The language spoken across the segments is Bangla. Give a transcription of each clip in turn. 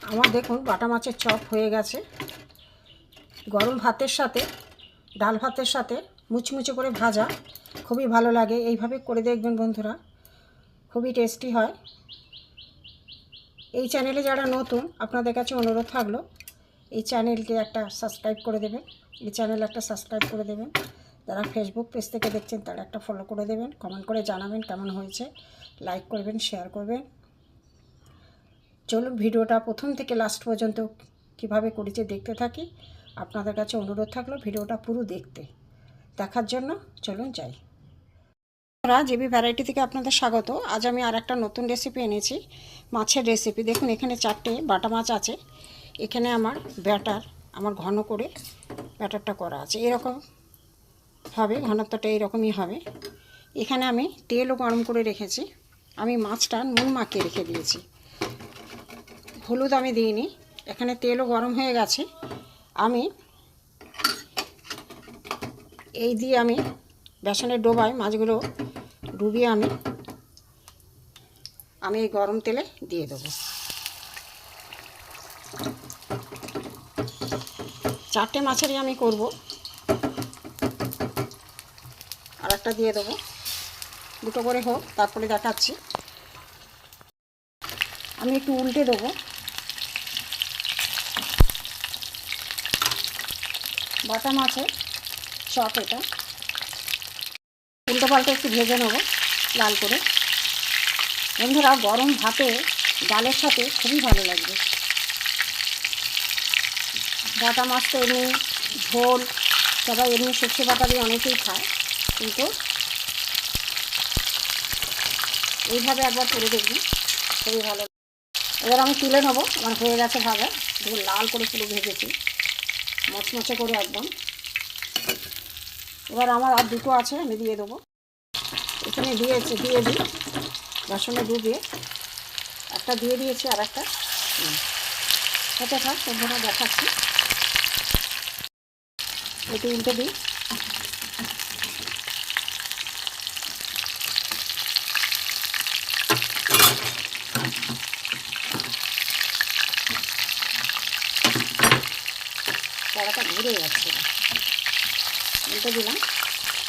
আমার দেখুন বাটা মাছের চপ হয়ে গেছে। গরম ভাতের সাথে, ডাল ভাতের সাথে মুচমুচে করে ভাজা খুবই ভালো লাগে। এইভাবে করে দেখবেন বন্ধুরা, খুবই টেস্টি হয়। এই চ্যানেলে যারা নতুন, আপনাদের কাছে অনুরোধ থাকল, এই চ্যানেলকে একটা সাবস্ক্রাইব করে দেবেন। এই চ্যানেল একটা সাবস্ক্রাইব করে দেবেন। যারা ফেসবুক পেজ থেকে দেখছেন, তারা একটা ফলো করে দেবেন। কমেন্ট করে জানাবেন কেমন হয়েছে। লাইক করবেন শেয়ার করবেন। চলুন ভিডিওটা প্রথম থেকে লাস্ট পর্যন্ত কীভাবে করেছে দেখতে থাকি। আপনাদের কাছে অনুরোধ থাকল ভিডিওটা পুরো দেখতে। দেখার জন্য চলুন যাই। বন্ধুরা জিবি ভ্যারাইটি থেকে আপনাদের স্বাগত। আজ আমি আর একটা নতুন রেসিপি এনেছি, মাছের রেসিপি দেখুন, এখানে চারটে বাটা মাছ আছে। এখানে আমার ব্যাটার, আমার ঘন করে ব্যাটারটা করা আছে। এরকম হবে, ঘনত্বটা এরকমই হবে। এখানে আমি তেলও গরম করে রেখেছি। আমি মাছটা নুন মাখিয়ে রেখে দিয়েছি। হলুদ আমি দিইনি। এখানে তেলও গরম হয়ে গেছে। আমি এই দিয়ে আমি বেসনের ডোবায় মাছগুলো ডুবিয়ে আমি আমি এই গরম তেলে দিয়ে দেবো। চারটে মাছেরই আমি করব। আর একটা দিয়ে দেবো। দুটো করে হোক, তারপরে দেখাচ্ছি। আমি একটু উল্টে দেবো। বাটা মাছের চপ এটা। উল্টো পাল্টা একটু ভেজে নেব, লাল করে। বন্ধুরা, গরম ভাতে ডালের সাথে খুবই ভালো লাগবে। বাটা মাছ তো এমনি ঝোল, সবাই এমনি সর্ষে বাটা দিয়ে অনেকেই খায়, কিন্তু এইভাবে একবার করে দেখবি খুবই ভালো। এবার আমি তুলে নেব, আমার হয়ে গেছে ভাজা লাল করে পুরো ভেজেছি। মচমচে করে একদম। এবার আমার আর দুটো আছে, আমি দিয়ে দেবো। এখানে দিয়েছি, দিয়ে দিই। বেসনে ডুবিয়ে একটা দিয়ে দিয়েছি আর একটা। হতে থাক তোমরা দেখাচ্ছি। একটু উল্টে দিই। কড়াটা ঘুরে যাচ্ছে। উল্টে দিলাম।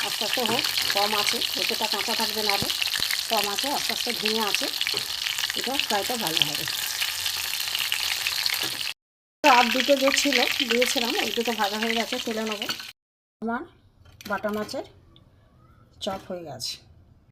আস্তে আস্তে হোক, কম আছে ভেতরটা কাঁচা থাকবে না আরও কম আছে, আস্তে আস্তে ভেঙে আছে। এটা ফ্রাইটা ভালো হবে। আর দুটো যে ছিল, দিয়েছিলাম ওই দুটো ভাজা হয়ে গেছে, তুলে নেব। আমার বাটা মাছের চপ হয়ে গেছে।